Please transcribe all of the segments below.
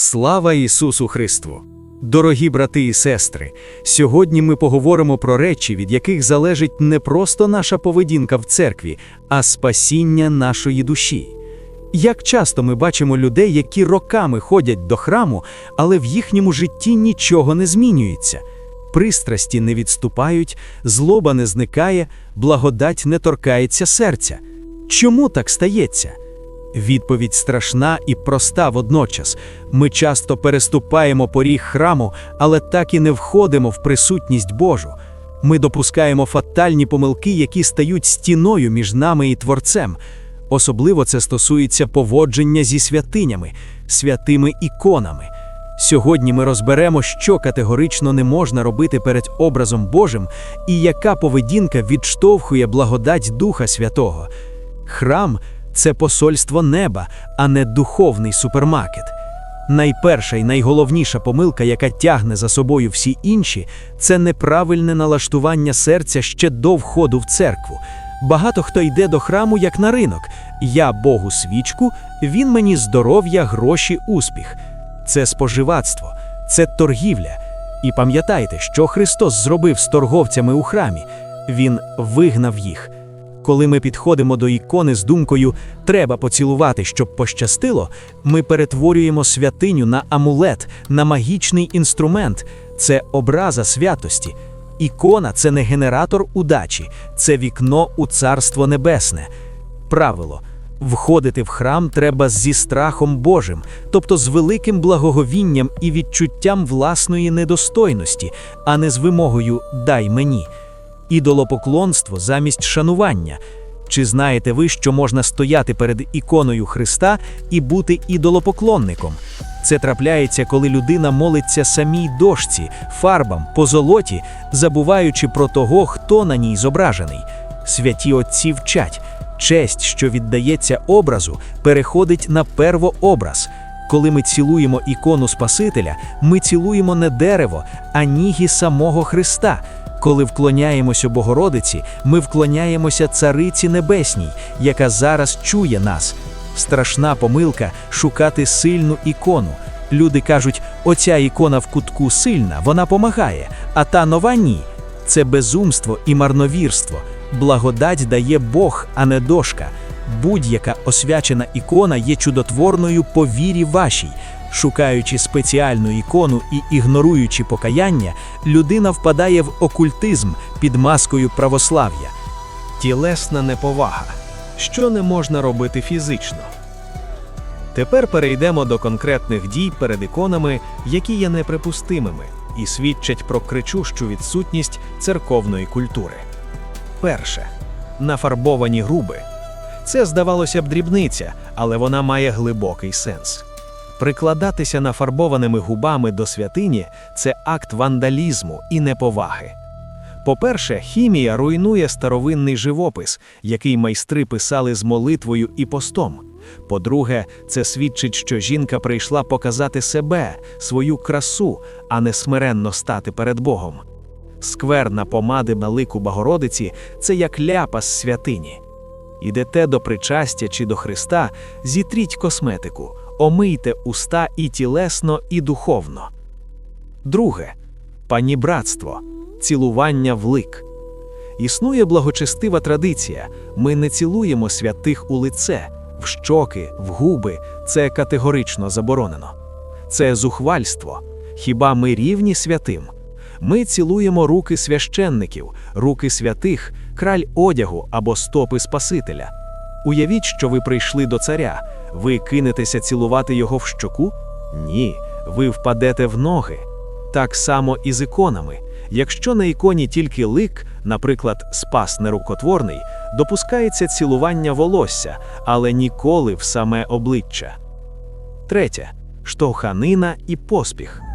Слава Ісусу Христу! Дорогі брати і сестри, сьогодні ми поговоримо про речі, від яких залежить не просто наша поведінка в церкві, а спасіння нашої душі. Як часто ми бачимо людей, які роками ходять до храму, але в їхньому житті нічого не змінюється. Пристрасті не відступають, злоба не зникає, благодать не торкається серця. Чому так стається? Відповідь страшна і проста водночас. Ми часто переступаємо поріг храму, але так і не входимо в присутність Божу. Ми допускаємо фатальні помилки, які стають стіною між нами і Творцем. Особливо це стосується поводження зі святинями, святими іконами. Сьогодні ми розберемо, що категорично не можна робити перед образом Божим і яка поведінка відштовхує благодать Духа Святого. Храм це посольство неба, а не духовний супермаркет. Найперша і найголовніша помилка, яка тягне за собою всі інші, це неправильне налаштування серця ще до входу в церкву. Багато хто йде до храму як на ринок. Я Богу свічку, він мені здоров'я, гроші, успіх. Це споживацтво, це торгівля. І пам'ятайте, що Христос зробив з торговцями у храмі. Він вигнав їх. Коли ми підходимо до ікони з думкою треба поцілувати, щоб пощастило, ми перетворюємо святиню на амулет, на магічний інструмент. Це образа святості. Ікона це не генератор удачі, це вікно у Царство Небесне. Правило. Входити в храм треба зі страхом Божим, тобто з великим благоговінням і відчуттям власної недостойності, а не з вимогою Дай мені ідолопоклонство замість шанування. Чи знаєте ви, що можна стояти перед іконою Христа і бути ідолопоклонником? Це трапляється, коли людина молиться самій дошці, фарбам, позолоті, забуваючи про того, хто на ній зображений. Святі отці вчать, честь, що віддається образу, переходить на первообраз. Коли ми цілуємо ікону Спасителя, ми цілуємо не дерево, а ніги самого Христа. Коли вклоняємося Богородиці, ми вклоняємося Цариці Небесній, яка зараз чує нас. Страшна помилка шукати сильну ікону. Люди кажуть, оця ікона в кутку сильна, вона помагає, а та нова ні. Це безумство і марновірство. Благодать дає Бог, а не дошка. Будь-яка освячена ікона є чудотворною по вірі вашій. Шукаючи спеціальну ікону і ігноруючи покаяння, людина впадає в окультизм під маскою православ'я. Тілесна неповага, що не можна робити фізично. Тепер перейдемо до конкретних дій перед іконами, які є неприпустимими і свідчать про кричущу відсутність церковної культури. Перше нафарбовані груби. Це здавалося б дрібниця, але вона має глибокий сенс. Прикладатися нафарбованими губами до святині це акт вандалізму і неповаги. По-перше, хімія руйнує старовинний живопис, який майстри писали з молитвою і постом. По-друге, це свідчить, що жінка прийшла показати себе, свою красу, а не смиренно стати перед Богом. Скверна помади на лику Богородиці це як ляпас святині. Ідете до причастя чи до Христа, зітріть косметику, омийте уста і тілесно, і духовно. Друге панібратство, цілування в лик. Існує благочестива традиція. Ми не цілуємо святих у лице, в щоки, в губи. Це категорично заборонено. Це зухвальство. Хіба ми рівні святим? Ми цілуємо руки священників, руки святих, краль одягу або стопи Спасителя. Уявіть, що ви прийшли до царя. Ви кинетеся цілувати його в щоку? Ні, ви впадете в ноги. Так само і з іконами. Якщо на іконі тільки лик, наприклад, спас нерукотворний, допускається цілування волосся, але ніколи в саме обличчя. Третє штовханина і поспіх.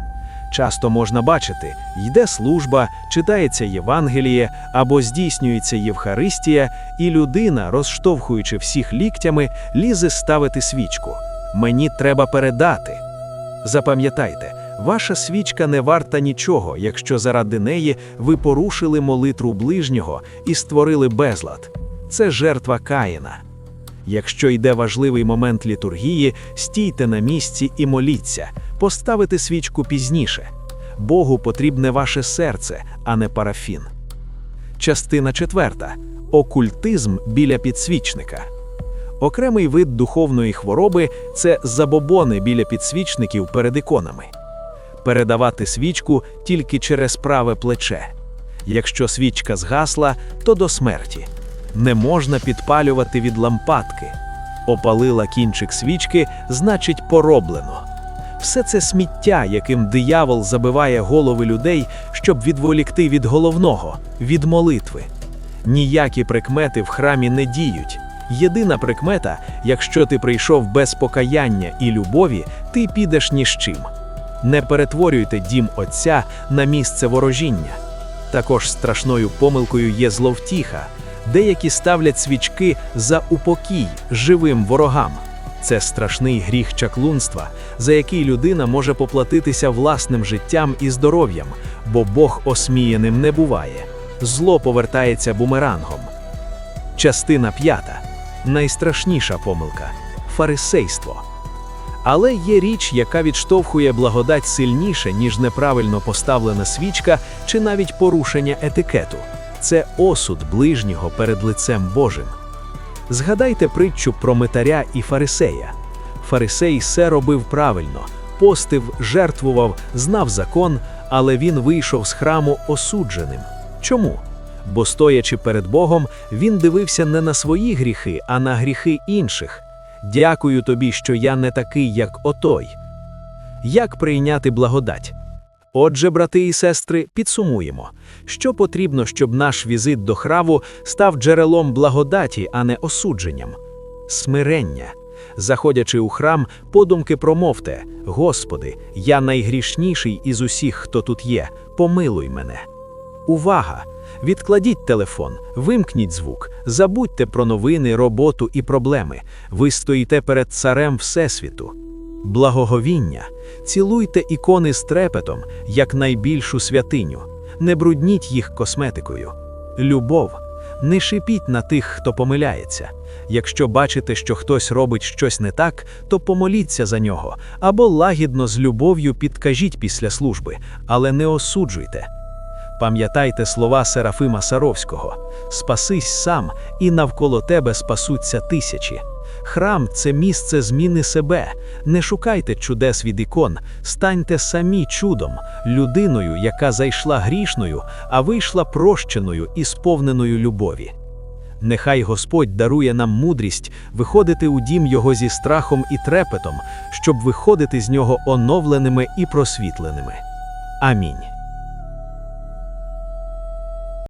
Часто можна бачити, йде служба, читається Євангеліє або здійснюється Євхаристія, і людина, розштовхуючи всіх ліктями, лізе ставити свічку. Мені треба передати. Запам'ятайте, ваша свічка не варта нічого, якщо заради неї ви порушили молитву ближнього і створили безлад. Це жертва Каїна. Якщо йде важливий момент літургії, стійте на місці і моліться. Поставити свічку пізніше. Богу потрібне ваше серце, а не парафін. Частина четверта. Окультизм біля підсвічника. Окремий вид духовної хвороби це забобони біля підсвічників перед іконами. Передавати свічку тільки через праве плече. Якщо свічка згасла, то до смерті. Не можна підпалювати від лампадки. Опалила кінчик свічки, значить пороблено. Все це сміття, яким диявол забиває голови людей, щоб відволікти від головного, від молитви. Ніякі прикмети в храмі не діють. Єдина прикмета, якщо ти прийшов без покаяння і любові, ти підеш ні з чим. Не перетворюйте дім Отця на місце ворожіння. Також страшною помилкою є зловтіха. Деякі ставлять свічки за упокій живим ворогам. Це страшний гріх чаклунства, за який людина може поплатитися власним життям і здоров'ям, бо Бог осміяним не буває. Зло повертається бумерангом. Частина п'ята. Найстрашніша помилка фарисейство. Але є річ, яка відштовхує благодать сильніше, ніж неправильно поставлена свічка чи навіть порушення етикету. Це осуд ближнього перед лицем Божим. Згадайте притчу про митаря і фарисея. Фарисей все робив правильно, постив, жертвував, знав закон, але він вийшов з храму осудженим. Чому? Бо, стоячи перед Богом, він дивився не на свої гріхи, а на гріхи інших. Дякую тобі, що я не такий, як отой. Як прийняти благодать? Отже, брати і сестри, підсумуємо, що потрібно, щоб наш візит до храву став джерелом благодаті, а не осудженням. Смирення. Заходячи у храм, подумки промовте: Господи, я найгрішніший із усіх, хто тут є, помилуй мене. Увага! Відкладіть телефон, вимкніть звук, забудьте про новини, роботу і проблеми. Ви стоїте перед царем Всесвіту. Благоговіння. Цілуйте ікони з трепетом, як найбільшу святиню. Не брудніть їх косметикою. Любов. Не шипіть на тих, хто помиляється. Якщо бачите, що хтось робить щось не так, то помоліться за нього або лагідно з любов'ю підкажіть після служби, але не осуджуйте. Пам'ятайте слова Серафима Саровського: Спасись сам, і навколо тебе спасуться тисячі. Храм це місце зміни себе. Не шукайте чудес від ікон, станьте самі чудом, людиною, яка зайшла грішною, а вийшла прощеною і сповненою любові. Нехай Господь дарує нам мудрість виходити у дім Його зі страхом і трепетом, щоб виходити з нього оновленими і просвітленими. Амінь.